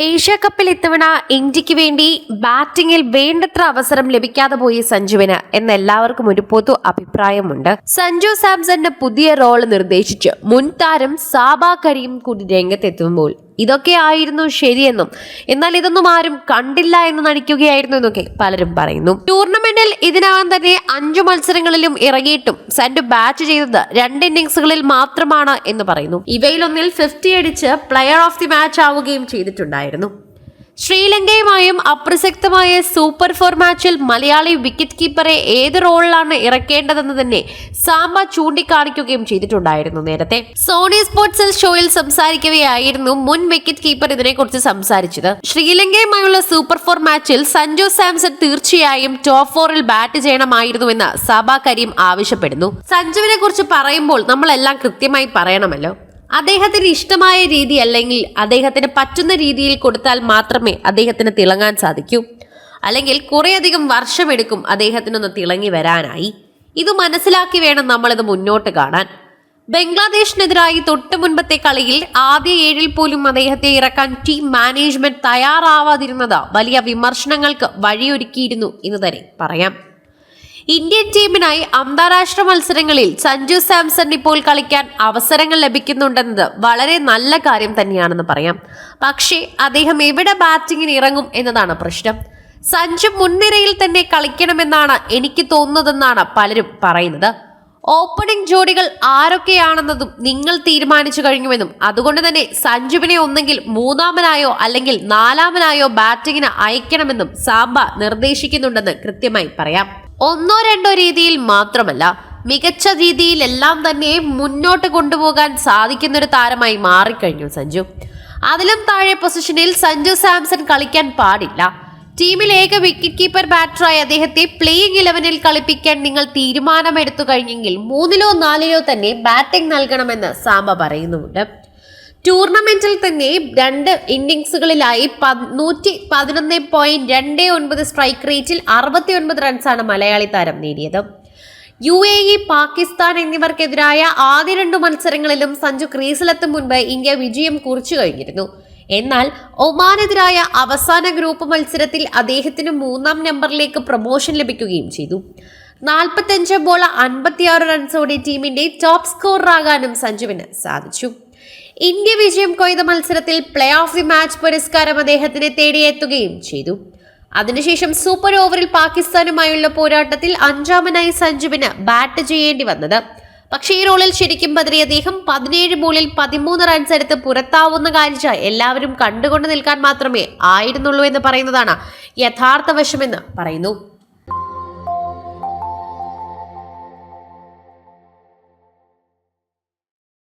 Asia കപ്പിൽ ഇത്തവണ ഇന്ത്യയ്ക്ക് വേണ്ടി ബാറ്റിംഗിൽ വേണ്ടത്ര അവസരം ലഭിക്കാതെ പോയി സഞ്ജുവിന് എന്ന് എല്ലാവർക്കും ഒരു പൊതു അഭിപ്രായമുണ്ട്. സഞ്ജു സാംസന്റെ പുതിയ റോൾ നിർദ്ദേശിച്ച്. മുൻതാരം താരം സാബ കരീം കൂടി രംഗത്തെത്തുമ്പോൾ ഇതൊക്കെ ആയിരുന്നു ശരിയെന്നും. എന്നാൽ ഇതൊന്നും ആരും കണ്ടില്ല എന്ന് നടിക്കുകയായിരുന്നു എന്നൊക്കെ പലരും പറയുന്നു. ടൂർണമെന്റിൽ ഇതിനകം തന്നെ അഞ്ചു മത്സരങ്ങളിലും ഇറങ്ങിയിട്ടും സെന്റ് ബാറ്റ് ചെയ്തത് രണ്ട് ഇന്നിംഗ്സുകളിൽ മാത്രമാണ് എന്ന് പറയുന്നു. ഇവയിലൊന്നിൽ ഫിഫ്റ്റി അടിച്ച് പ്ലെയർ ഓഫ് ദി മാച്ച് ആവുകയും ചെയ്തിട്ടുണ്ടായിരുന്നു. ശ്രീലങ്കയുമായും അപ്രസക്തമായ സൂപ്പർ ഫോർ മാച്ചിൽ മലയാളി വിക്കറ്റ് കീപ്പറെ ഏത് റോളിലാണ് ഇറക്കേണ്ടതെന്ന് തന്നെ സാമ്പ ചൂണ്ടിക്കാണിക്കുകയും ചെയ്തിട്ടുണ്ടായിരുന്നു നേരത്തെ. സോണി സ്പോർട്സ് ഷോയിൽ സംസാരിക്കവെയായിരുന്നു മുൻ വിക്കറ്റ് കീപ്പർ ഇതിനെക്കുറിച്ച് സംസാരിച്ചത്. ശ്രീലങ്കയുമായുള്ള സൂപ്പർ ഫോർ മാച്ചിൽ സഞ്ജു സാംസൺ തീർച്ചയായും ടോപ്പ് ഫോറിൽ ബാറ്റ് ചെയ്യണമായിരുന്നുവെന്ന് സാബ കരീം ആവശ്യപ്പെടുന്നു. സഞ്ജുവിനെ കുറിച്ച് പറയുമ്പോൾ നമ്മളെല്ലാം കൃത്യമായി പറയണമല്ലോ. അദ്ദേഹത്തിന് ഇഷ്ടമായ രീതി അല്ലെങ്കിൽ അദ്ദേഹത്തിന് പറ്റുന്ന രീതിയിൽ കൊടുത്താൽ മാത്രമേ അദ്ദേഹത്തിന് തിളങ്ങാൻ സാധിക്കൂ. അല്ലെങ്കിൽ കുറേയധികം വർഷമെടുക്കും അദ്ദേഹത്തിനൊന്ന് തിളങ്ങി വരാനായി. ഇത് മനസ്സിലാക്കി വേണം നമ്മളിത് മുന്നോട്ട് കാണാൻ. ബംഗ്ലാദേശിനെതിരായി തൊട്ട് മുൻപത്തെ കളിയിൽ ആദ്യ ഏഴിൽ പോലും അദ്ദേഹത്തെ ഇറക്കാൻ ടീം മാനേജ്മെന്റ് തയ്യാറാവാതിരുന്നത് വലിയ വിമർശനങ്ങൾക്ക് വഴിയൊരുക്കിയിരുന്നു എന്ന് തന്നെ പറയാം. ഇന്ത്യൻ ടീമിനായി അന്താരാഷ്ട്ര മത്സരങ്ങളിൽ സഞ്ജു സാംസൺ ഇപ്പോൾ കളിക്കാൻ അവസരങ്ങൾ ലഭിക്കുന്നുണ്ടെന്നത് വളരെ നല്ല കാര്യം തന്നെയാണെന്ന് പറയാം. പക്ഷേ അദ്ദേഹം എവിടെ ബാറ്റിങ്ങിന് ഇറങ്ങും എന്നതാണ് പ്രശ്നം. സഞ്ജു മുൻനിരയിൽ തന്നെ കളിക്കണമെന്നാണ് എനിക്ക് തോന്നുന്നതെന്നാണ് പലരും പറയുന്നത്. ഓപ്പണിംഗ് ജോഡികൾ ആരൊക്കെയാണെന്നതും നിങ്ങൾ തീരുമാനിച്ചു കഴിഞ്ഞുവെന്നും അതുകൊണ്ട് തന്നെ സഞ്ജുവിനെ ഒന്നെങ്കിൽ മൂന്നാമനായോ അല്ലെങ്കിൽ നാലാമനായോ ബാറ്റിങ്ങിന് അയക്കണമെന്നും സാബ നിർദ്ദേശിക്കുന്നുണ്ടെന്ന് കൃത്യമായി പറയാം. ഒന്നോ രണ്ടോ രീതിയിൽ മാത്രമല്ല മികച്ച രീതിയിലെല്ലാം തന്നെ മുന്നോട്ട് കൊണ്ടുപോകാൻ സാധിക്കുന്ന ഒരു താരമായി മാറിക്കഴിഞ്ഞു സഞ്ജു. അതിലും താഴെ പൊസിഷനിൽ സഞ്ജു സാംസൺ കളിക്കാൻ പാടില്ല. ടീമിൽ ഏക വിക്കറ്റ് കീപ്പർ ബാറ്ററായി അദ്ദേഹത്തെ പ്ലേയിങ് ഇലവനിൽ കളിപ്പിക്കാൻ നിങ്ങൾ തീരുമാനമെടുത്തു കഴിഞ്ഞെങ്കിൽ മൂന്നിലോ നാലിലോ തന്നെ ബാറ്റിംഗ് നൽകണമെന്ന് സാമ്പ പറയുന്നുമുണ്ട്. ടൂർണമെന്റിൽ തന്നെ രണ്ട് ഇന്നിങ്സുകളിലായി നൂറ്റി പതിനൊന്ന് പോയിന്റ് രണ്ട് ഒൻപത് സ്ട്രൈക്ക് റേറ്റിൽ അറുപത്തി ഒൻപത് റൺസാണ് മലയാളി താരം നേടിയത്. യു എ ഇ പാകിസ്ഥാൻ എന്നിവർക്കെതിരായ ആദ്യ രണ്ടു മത്സരങ്ങളിലും സഞ്ജു ക്രീസിലെത്തും മുൻപ് ഇന്ത്യ വിജയം കുറിച്ചു കഴിഞ്ഞിരുന്നു. എന്നാൽ ഒമാനെതിരായ അവസാന ഗ്രൂപ്പ് മത്സരത്തിൽ അദ്ദേഹത്തിന് മൂന്നാം നമ്പറിലേക്ക് പ്രൊമോഷൻ ലഭിക്കുകയും ചെയ്തു. നാൽപ്പത്തഞ്ച് ബോൾ അൻപത്തിയാറ് റൺസോടെ ടീമിന്റെ ടോപ്പ് സ്കോററാകാനും സഞ്ജുവിന് സാധിച്ചു. ഇന്ത്യ വിജയം കൊയ്ത മത്സരത്തിൽ പ്ലേ ഓഫ് ദി മാച്ച് പുരസ്കാരം അദ്ദേഹത്തിന് തേടിയെത്തുകയും ചെയ്തു. അതിനുശേഷം സൂപ്പർ ഓവറിൽ പാകിസ്ഥാനുമായുള്ള പോരാട്ടത്തിൽ അഞ്ചാമനായി സഞ്ജുവിന് ബാറ്റ് ചെയ്യേണ്ടി വന്നത്. പക്ഷേ ഈ റോളിൽ ശരിക്കും പതിരി അദ്ദേഹം പതിനേഴ് ബോളിൽ പതിമൂന്ന് റൺസ് എടുത്ത് പുറത്താവുന്ന കാഴ്ച എല്ലാവരും കണ്ടുകൊണ്ട് നിൽക്കാൻ മാത്രമേ ആയിരുന്നുള്ളൂ എന്ന് പറയുന്നതാണ് യഥാർത്ഥ വശമെന്ന് പറയുന്നു.